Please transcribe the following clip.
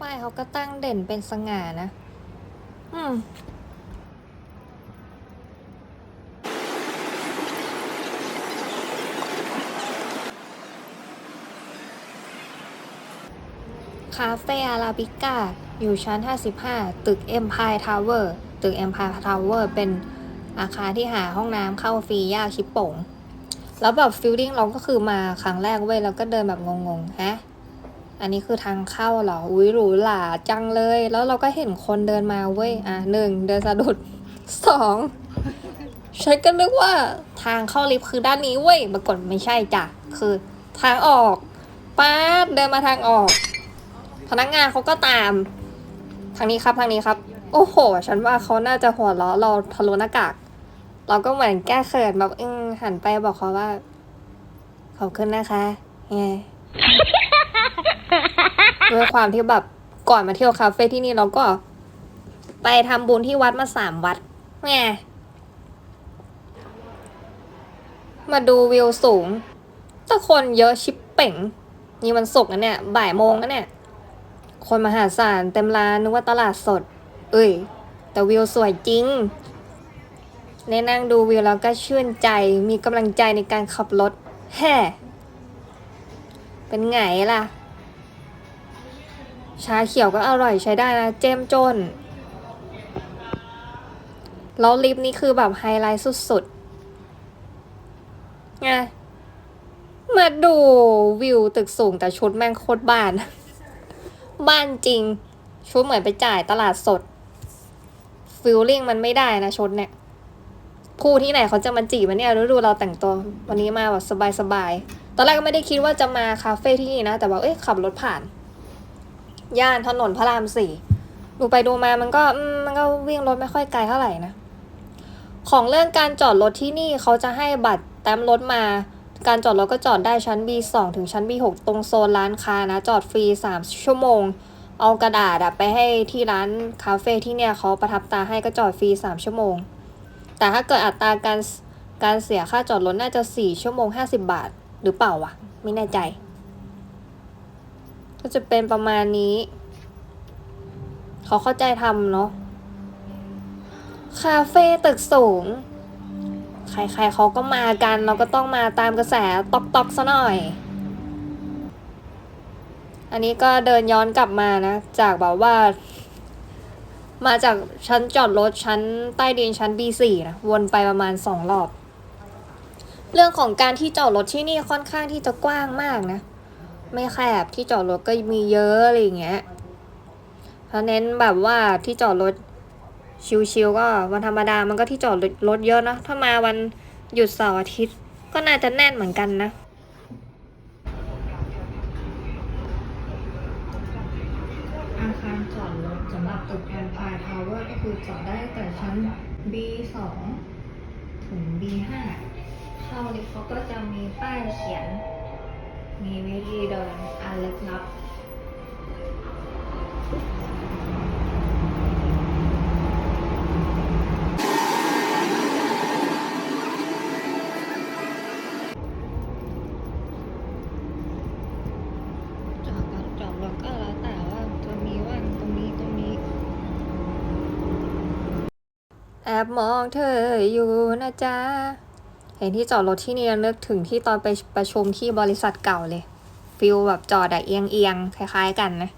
ป้ายเขาก็ตั้งเด่นเป็นสง่านะ อืมคาเฟ่อาราบิก้า อยู่ชั้น 55 ตึก Empire Tower ตึก Empire Tower เป็นอาคารที่หาห้องน้ำเข้าฟรียากชิปโป่ง แล้วแบบฟิลลิ่งเราก็คือมาครั้งแรกเว้ย แล้วก็เดินแบบงงๆ ฮะ อันนี้คือทางเข้าเหรอ อุ้ยหรูหราจังเลย แล้วเราก็เห็นคนเดินมาเว้ย อะหนึ่งเดินสะดุดสองฉันก็นึกว่าทางเข้าลิฟต์คือด้านนี้เว้ยปรากฏไม่ใช่จ้ะ คือทางออกป้าเดินมาทางออก พนักงานเขาก็ตาม ทางนี้ครับทางนี้ครับ โอ้โห ฉันว่าเขาน่าจะหัวเราะเราทะลุหน้ากาก เราก็เหมือนแก้เขินแบบอืมหันไปบอกเขาว่า ขอบคุณนะคะไง ด้วยความที่แบบก่อนมาเที่ยวคาเฟ่ที่นี่เราก็ ไปทำบุญที่วัดมาสามวัดไงมาดูวิวสูงแต่คนเยอะชิปเป่ง นี่มันศุกร์นะเนี่ยบ่ายโมงนะเนี่ย คนมหาศาลเต็มร้านนึกว่าตลาดสด เอ้ย แต่วิวสวยจริงได้นั่งดูวิวแล้วก็ชื่นใจมีกำลังใจในการขับรถแฮ่เป็นไงล่ะ ชาเขียวก็อร่อยใช้ได้นะ เจ้มจน แล้วลิฟต์นี่คือแบบไฮไลท์สุดๆ ไง มาดูวิวตึกสูงแต่ชุดแม่งโคตรบ้าน บ้านจริง ชุดเหมือนไปจ่ายตลาดสด ฟิลลิ่งมันไม่ได้นะชุดเนี่ยผู้ที่ไหนเขาจะมาจีบมันเนี่ยดูเราแต่งตัววันนี้มาแบบสบายๆ ตอนแรกก็ไม่ได้คิดว่าจะมาคาเฟ่ที่นี่นะ แต่ว่าเอ้ยขับรถผ่าน ย่านถนนพระรามสี่ดูไปดูมามันก็มันก็วิ่งรถไม่ค่อยไกลเท่าไหร่นะ ของเรื่องการจอดรถที่นี่เขาจะให้บัตรแต้มรถมา การจอดรถก็จอดได้ชั้น B2 ถึงชั้น B6 ตรงโซนร้านค้านะ จอดฟรี 3 ชั่วโมง เอากระดาษไปให้ที่ร้านคาเฟ่ที่เนี่ยเขาประทับตาให้ก็จอดฟรี 3 ชั่วโมง แต่ถ้าเกิดอัตราการการเสียค่าจอดรถน่าจะ 4 ชั่วโมง 50 บาท หรือเปล่าวะ ไม่แน่ใจ ก็จะเป็นประมาณนี้ เขาเข้าใจทำเนาะ คาเฟ่ตึกสูง ใครๆเขาก็มากัน เราก็ต้องมาตามกระแสตอกตอกๆซะหน่อย อันนี้ก็เดินย้อนกลับมานะ จากแบบว่า มาจากชั้นจอดรถชั้นใต้ดินชั้น B4 นะ วนไปประมาณสองรอบ เรื่องของการที่จอดรถที่นี่ค่อนข้างที่จะกว้างมากนะ ไม่แคบที่จอดรถก็มีเยอะอะไรอย่างเงี้ยเพราะเน้นแบบว่าที่จอดรถชิวๆก็วันธรรมดามันก็ที่จอดรถเยอะเนะถ้ามาวันหยุดเสาร์อาทิตย์ ก็น่าจะแน่นเหมือนกันนะอาคารจอดรถสำหรับตึก Empire Tower ก็คือจอดได้แต่ชั้น B2 ถึง B5 เข้าลิฟต์เขาก็จะมีป้ายเขียน มีวิธีเดินอันเลึกลับจอดรถจอดรถก็แล้วแต่ว่าจะมีว่างตรงนี้ตรงนี้แอบมองเธออยู่นะจ๊ะ ห็นที่จอดรถที่นี่แล้วนึกถึงที่ตอนไปประชุมที่บริษัทเก่าเลยฟิลแบบจอดอะเอียงเอียงๆคล้าย ๆ กันนะ